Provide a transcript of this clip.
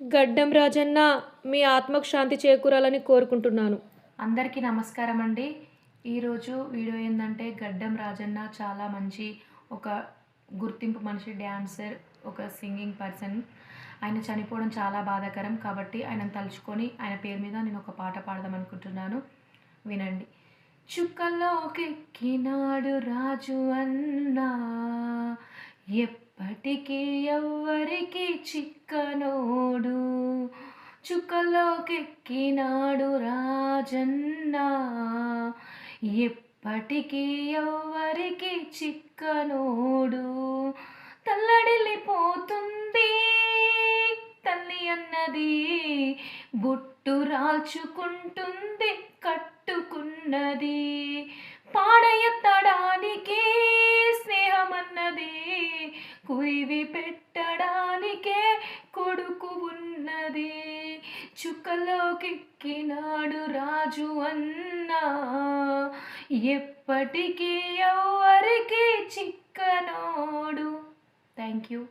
గడ్డం రాజన్న మీ ఆత్మకు శాంతి చేకూరాలని కోరుకుంటున్నాను. అందరికీ నమస్కారం అండి. ఈరోజు వీడియో ఏంటంటే గడ్డం రాజన్న చాలా మంచి ఒక గుర్తింపు మనిషి డ్యాన్సర్ ఒక సింగింగ్ పర్సన్. ఆయన చనిపోవడం చాలా బాధాకరం కాబట్టి ఆయనను తలుచుకొని ఆయన పేరు మీద నేను ఒక పాట పాడదాం అనుకుంటున్నాను. వినండి. చుక్కల్లోకెక్కినాడు రాజు అన్నా ఎప్పటికీ ఎవ్వరికి చిక్కనోడు. చుక్కలోకెక్కినాడు రాజన్న. ఎప్పటికీ ఎవ్వరికి చిక్కనోడు. తల్లడిల్లిపోతుంది తల్లి అన్నది బుట్టు రాల్చుకుంటుంది కట్టుకున్నది. చదివి పెట్టడానికే కొడుకు ఉన్నది. చుక్కలోకెక్కినాడు రాజు అన్నా. ఎప్పటికీ ఎవరికి చిక్కనోడు. Thank you